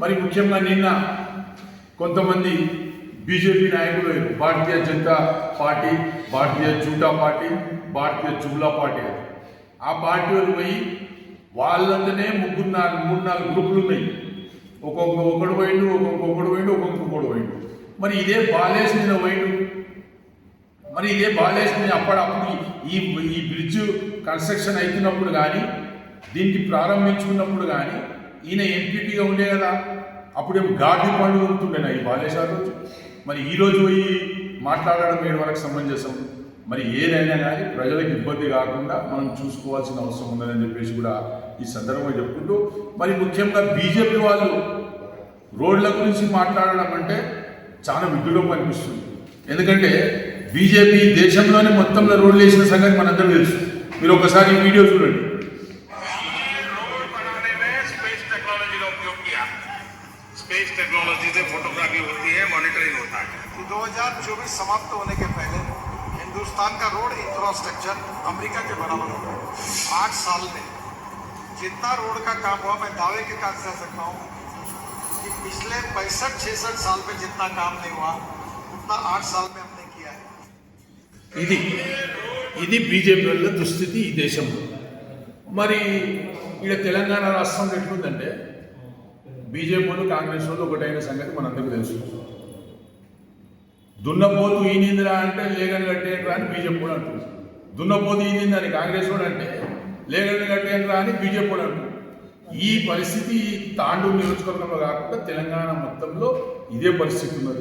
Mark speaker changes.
Speaker 1: మరి ముఖ్యంగా నిన్న కొంతమంది బీజేపీ నాయకులు భారతీయ జనతా పార్టీ భారతీయ జూటా పార్టీ భారతీయ జుమ్లా పార్టీ ఆ పార్టీ వాళ్ళు పోయి వాళ్ళందనే ముగ్గురు నాలుగు మూడు నాలుగు గ్రూపులు ఉన్నాయి. ఒక్కొక్క ఒకడు పోయిండు ఒక్కొక్క ఒకడు పోయిండు ఒక్కొక్కడు పోయిండు. మరి ఇదే బాలేసి మీద పోయిండు. మరి ఇదే బాలేసి అప్పుడప్పుడు ఈ ఈ బ్రిడ్జ్ కన్స్ట్రక్షన్ అవుతున్నప్పుడు కానీ దీనికి ప్రారంభించుకున్నప్పుడు కానీ ఈయన ఎంపీటీగా ఉండే కదా. అప్పుడేమో గాడి పండుగ ఉంటుండేనా ఈ బాలేశ్వర రోజు మరి ఈరోజు పోయి మాట్లాడడం ఏడు వరకు సమంజసం. మరి ఏదైనా కానీ ప్రజలకు ఇబ్బంది కాకుండా మనం చూసుకోవాల్సిన అవసరం ఉందని చెప్పేసి కూడా ఈ సందర్భంగా చెప్పుకుంటూ మరి ముఖ్యంగా బీజేపీ వాళ్ళు రోడ్ల గురించి మాట్లాడడం అంటే చాలా విడ్డూరం అనిపిస్తుంది. ఎందుకంటే బీజేపీ దేశంలోనే మొత్తంలో రోడ్లు వేసిన సంగతి మనందరూ తెలుసు. మీరు ఒకసారి వీడియో చూడండి.
Speaker 2: टेक्नोलॉजी का उपयोग किया स्पेस टेक्नोलॉजी से फोटोग्राफी होती है मॉनिटरिंग होता है
Speaker 3: कि 2024 समाप्त होने के पहले हिंदुस्तान का रोड इंफ्रास्ट्रक्चर अमेरिका के बराबर होगा आठ साल में जितना रोड का काम हुआ मैं दावे के साथ कह सकता हूँ कि पिछले पैंसठ छिसठ साल में जितना काम नहीं हुआ उतना आठ साल में हमने किया है
Speaker 1: ఇది ఇది బీజేపీ వాళ్ళ దుస్థితి ఈ దేశంలో మరి ఇక తెలంగాణ రాష్ట్రంలో ఎట్లుందంటే బీజేపీ వాళ్ళు కాంగ్రెస్ వాళ్ళు ఒకటైన సంగతి మనందరికీ తెలుసు. దున్నపోతు ఈనిందిరా అంటే లేగని కట్టేయండిరా అని బీజేపీ కూడా అంటుంది దున్నపోతు ఈనింది అని కాంగ్రెస్ కూడా అంటే లేగని కట్టేయండిరా అని బీజేపీ కూడా అంటుంది ఈ పరిస్థితి తాండూరు నియోజకవర్గంలో కాకుండా తెలంగాణ మొత్తంలో ఇదే పరిస్థితి ఉన్నది.